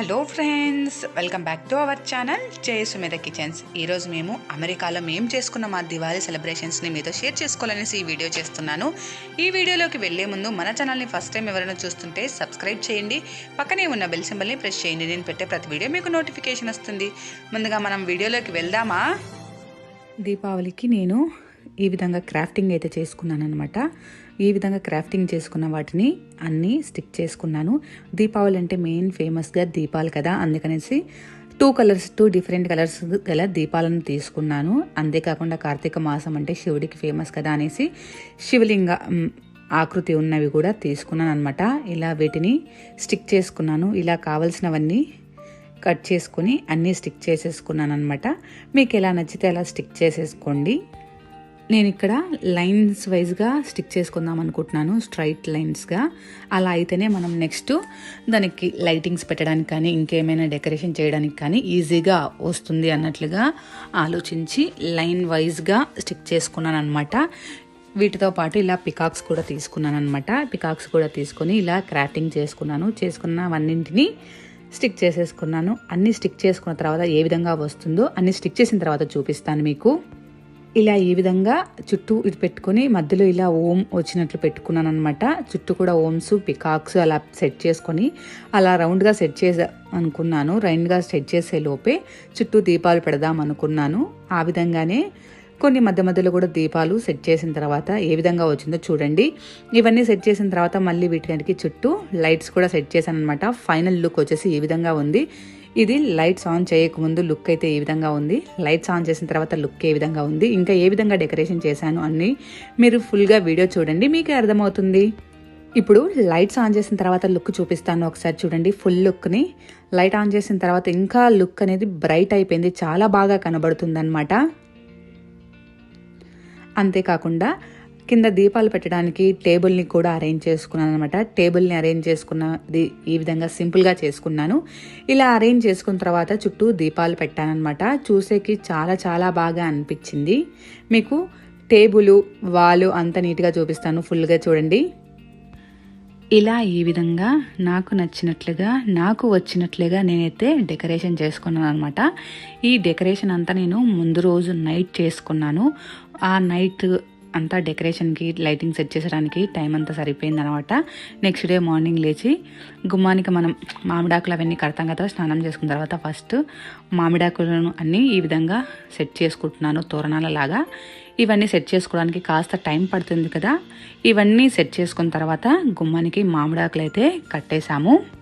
Hello friends welcome back to our channel Jaya మీద kitchens. ఈరోజు మేము అమెరికాలో మేము చేసుకున్న మా దివాళీ సెలబ్రేషన్స్ని మీతో షేర్ చేసుకోవాలనేసి ఈ వీడియో చేస్తున్నాను. ఈ వీడియోలోకి వెళ్ళే ముందు మన ఛానల్ని ఫస్ట్ టైం ఎవరైనా చూస్తుంటే సబ్స్క్రైబ్ చేయండి. పక్కనే ఉన్న బెల్ సింబల్ని ప్రెస్ చేయండి. నేను పెట్టే ప్రతి వీడియో మీకు నోటిఫికేషన్ వస్తుంది. ముందుగా మనం వీడియోలోకి వెళ్దామా? దీపావళికి నేను ఈ విధంగా క్రాఫ్టింగ్ అయితే చేసుకున్నాను అనమాట ఈ విధంగా క్రాఫ్టింగ్ చేసుకున్న వాటిని అన్నీ స్టిక్ చేసుకున్నాను. దీపావళి అంటే మెయిన్ ఫేమస్గా దీపాలు కదా అందుకనేసి two colours two different colours గల దీపాలను తీసుకున్నాను. అంతేకాకుండా కార్తీక మాసం అంటే శివుడికి ఫేమస్ కదా అనేసి శివలింగ ఆకృతి ఉన్నవి కూడా తీసుకున్నాను అనమాట ఇలా వీటిని స్టిక్ చేసుకున్నాను. ఇలా కావలసినవన్నీ కట్ చేసుకుని అన్నీ స్టిక్ చేసేసుకున్నాను అనమాట మీకు ఎలా నచ్చితే అలా స్టిక్ చేసేసుకోండి. నేను ఇక్కడ లైన్స్ వైజ్గా స్టిక్ చేసుకుందాం అనుకుంటున్నాను స్ట్రైట్ లైన్స్గా. అలా అయితేనే మనం నెక్స్ట్ దానికి లైటింగ్స్ పెట్టడానికి కానీ ఇంకేమైనా డెకరేషన్ చేయడానికి కానీ ఈజీగా వస్తుంది అన్నట్లుగా ఆలోచించి లైన్ వైజ్గా స్టిక్ చేసుకున్నాను అనమాట వీటితో పాటు ఇలా పికాక్స్ కూడా తీసుకున్నాను అనమాట పికాక్స్ కూడా తీసుకొని ఇలా క్రాఫ్టింగ్ చేసుకున్నాను. చేసుకున్నవన్నింటినీ స్టిక్ చేసేసుకున్నాను. అన్ని స్టిక్ చేసుకున్న తర్వాత ఏ విధంగా వస్తుందో అన్ని స్టిక్ చేసిన తర్వాత చూపిస్తాను మీకు. ఇలా ఈ విధంగా చుట్టూ ఇది పెట్టుకొని మధ్యలో ఇలా ఓం వచ్చినట్లు పెట్టుకున్నాను అనమాట చుట్టూ కూడా ఓమ్స్ పికాక్స్ అలా సెట్ చేసుకొని అలా రౌండ్గా సెట్ చేసా అనుకున్నాను. రౌండ్గా సెట్ చేసే లోపే చుట్టూ దీపాలు పెడదాం అనుకున్నాను. ఆ విధంగానే కొన్ని మధ్య మధ్యలో కూడా దీపాలు సెట్ చేసిన తర్వాత ఏ విధంగా వచ్చిందో చూడండి. ఇవన్నీ సెట్ చేసిన తర్వాత మళ్ళీ వీటికి చుట్టూ లైట్స్ కూడా సెట్ చేశాను అనమాట ఫైనల్ లుక్ వచ్చేసి ఈ విధంగా ఉంది. ఇది లైట్స్ ఆన్ చేయకముందు లుక్ అయితే ఏ విధంగా ఉంది? లైట్స్ ఆన్ చేసిన తర్వాత లుక్ ఏ విధంగా ఉంది? ఇంకా ఏ విధంగా డెకరేషన్ చేశాను అన్ని మీరు ఫుల్గా వీడియో చూడండి మీకే అర్థమవుతుంది. ఇప్పుడు లైట్స్ ఆన్ చేసిన తర్వాత లుక్ చూపిస్తాను ఒకసారి చూడండి ఫుల్ లుక్ని. లైట్ ఆన్ చేసిన తర్వాత ఇంకా లుక్ అనేది బ్రైట్ అయిపోయింది చాలా బాగా కనబడుతుంది అనమాట అంతేకాకుండా కింద దీపాలు పెట్టడానికి టేబుల్ని కూడా అరేంజ్ చేసుకున్నాను అనమాట టేబుల్ని అరేంజ్ చేసుకున్నది ఈ విధంగా సింపుల్గా చేసుకున్నాను. ఇలా అరేంజ్ చేసుకున్న తర్వాత చుట్టూ దీపాలు పెట్టానమాట చూసేకి చాలా చాలా బాగా అనిపించింది. మీకు టేబుల్ వాలు అంత నీట్గా చూపిస్తాను. ఫుల్గా చూడండి. ఇలా ఈ విధంగా నాకు నచ్చినట్లుగా నాకు వచ్చినట్లుగా నేనైతే డెకరేషన్ చేసుకున్నాను అనమాట ఈ డెకరేషన్ అంతా నేను ముందు రోజు నైట్ చేసుకున్నాను. ఆ నైట్ అంతా డెకరేషన్కి లైటింగ్ సెట్ చేసడానికి టైం అంతా సరిపోయింది అనమాట నెక్స్ట్ డే మార్నింగ్ లేచి గుమ్మానికి మనం మామిడాకులు అవన్నీ కడతాం కదా స్నానం చేసుకున్న తర్వాత ఫస్ట్ మామిడాకులను అన్నీ ఈ విధంగా సెట్ చేసుకుంటున్నాను తోరణాల లాగా ఇవన్నీ సెట్ చేసుకోవడానికి కాస్త టైం పడుతుంది కదా. ఇవన్నీ సెట్ చేసుకున్న తర్వాత గుమ్మానికి మామిడాకులు అయితే కట్టేశాము.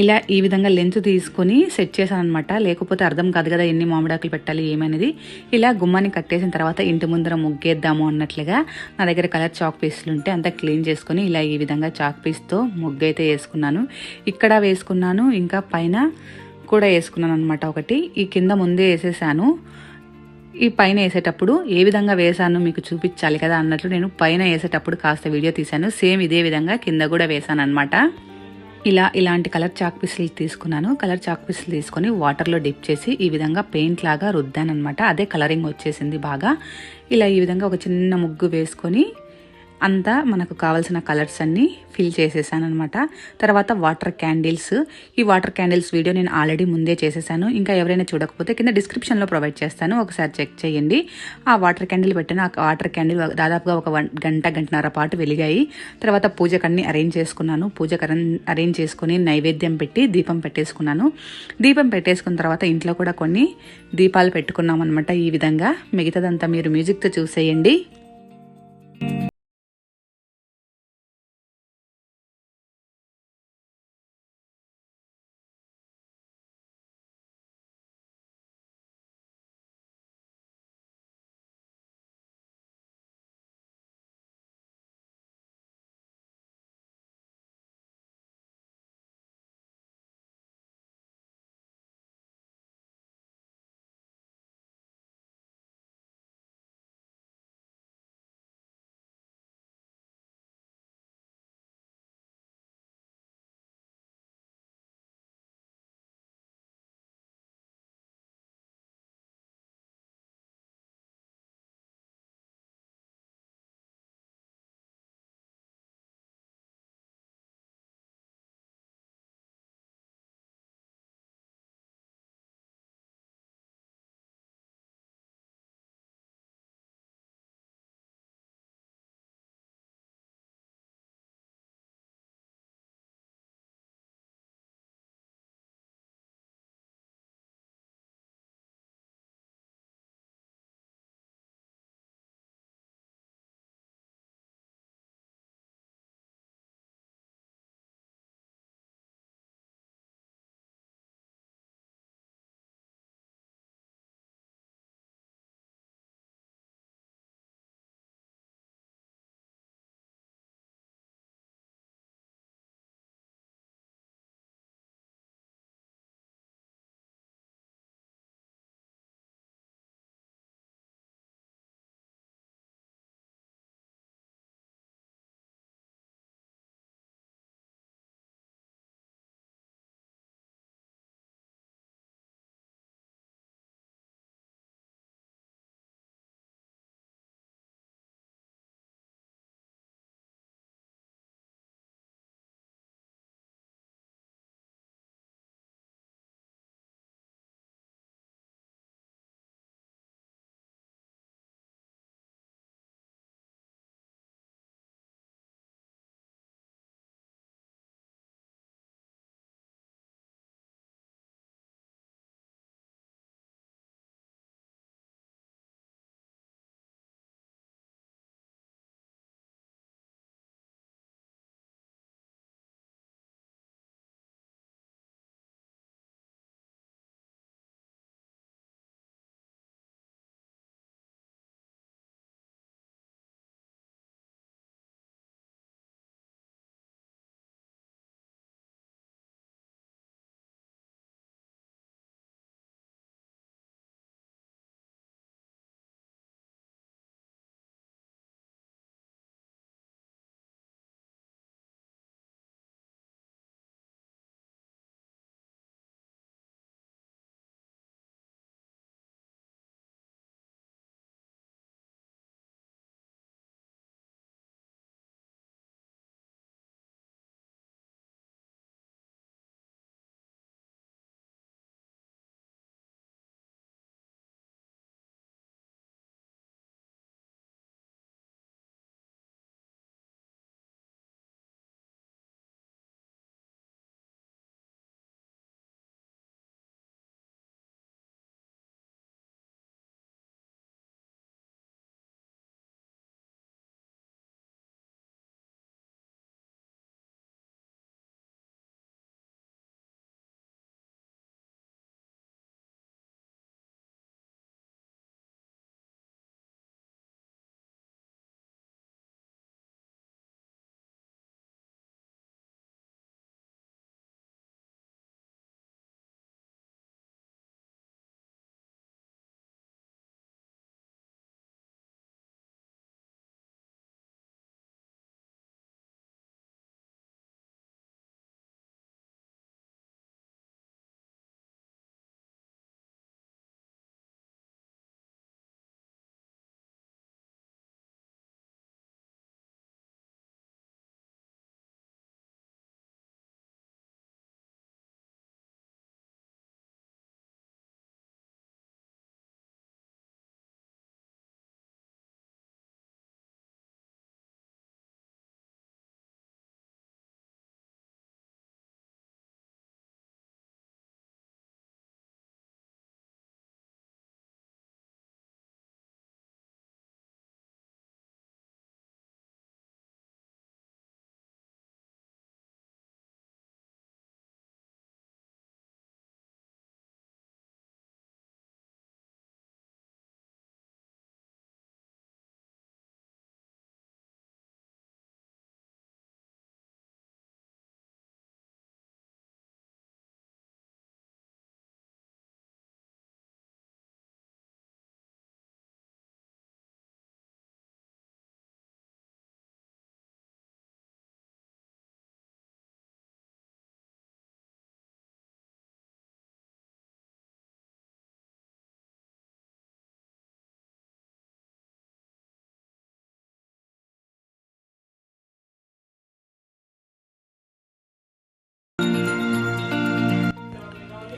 ఇలా ఈ విధంగా లెంత్ తీసుకొని సెట్ చేశాను అనమాట లేకపోతే అర్థం కాదు కదా ఎన్ని మామిడాకులు పెట్టాలి ఏమనేది. ఇలా గుమ్మాన్ని కట్టేసిన తర్వాత ఇంటి ముందర ముగ్గేద్దాము అన్నట్లుగా నా దగ్గర కలర్ చాక్ పీసులు ఉంటే అంతా క్లీన్ చేసుకొని ఇలా ఈ విధంగా చాక్ పీస్తో ముగ్గు అయితే వేసుకున్నాను. ఇక్కడ వేసుకున్నాను ఇంకా పైన కూడా వేసుకున్నాను అనమాట ఒకటి. ఈ కింద ముందే వేసేసాను. ఈ పైన వేసేటప్పుడు ఏ విధంగా వేసాను మీకు చూపించాలి కదా అన్నట్లు నేను పైన వేసేటప్పుడు కాస్త వీడియో తీశాను. సేమ్ ఇదే విధంగా కింద కూడా వేసాను అనమాట ఇలా ఇలాంటి కలర్ చాక్ పీసులు తీసుకున్నాను. కలర్ చాక్ పీసులు తీసుకొని వాటర్లో డిప్ చేసి ఈ విధంగా పెయింట్ లాగా రుద్దాను అనమాట అదే కలరింగ్ వచ్చేసింది బాగా. ఇలా ఈ విధంగా ఒక చిన్న ముగ్గు వేసుకొని అంతా మనకు కావాల్సిన కలర్స్ అన్నీ ఫిల్ చేసేసాను అనమాట తర్వాత వాటర్ క్యాండిల్స్. ఈ వాటర్ క్యాండిల్స్ వీడియో నేను ఆల్రెడీ ముందే చేసేసాను. ఇంకా ఎవరైనా చూడకపోతే కింద డిస్క్రిప్షన్లో ప్రొవైడ్ చేస్తాను. ఒకసారి చెక్ చేయండి. ఆ వాటర్ క్యాండిల్ పెట్టిన ఆ వాటర్ క్యాండిల్ దాదాపుగా ఒక వన్- గంట గంటన్నర పాటు వెలిగాయి. తర్వాత పూజకు అన్ని అరేంజ్ చేసుకున్నాను. పూజకు అరేంజ్ అరేంజ్ చేసుకుని నైవేద్యం పెట్టి దీపం పెట్టేసుకున్నాను. దీపం పెట్టేసుకున్న తర్వాత ఇంట్లో కూడా కొన్ని దీపాలు పెట్టుకున్నాం అనమాట ఈ విధంగా. మిగతాదంతా మీరు మ్యూజిక్తో చూసేయండి.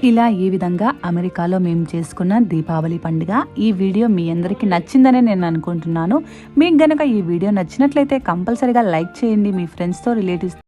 ఇలా ఈ విధంగా అమెరికాలో మేము చేసుకున్న దీపావళి పండుగ. ఈ వీడియో మీ అందరికీ నచ్చిందని నేను అనుకుంటున్నాను. మీకు గనక ఈ వీడియో నచ్చినట్లయితే కంపల్సరీగా లైక్ చేయండి. మీ ఫ్రెండ్స్తో రిలేటివ్స్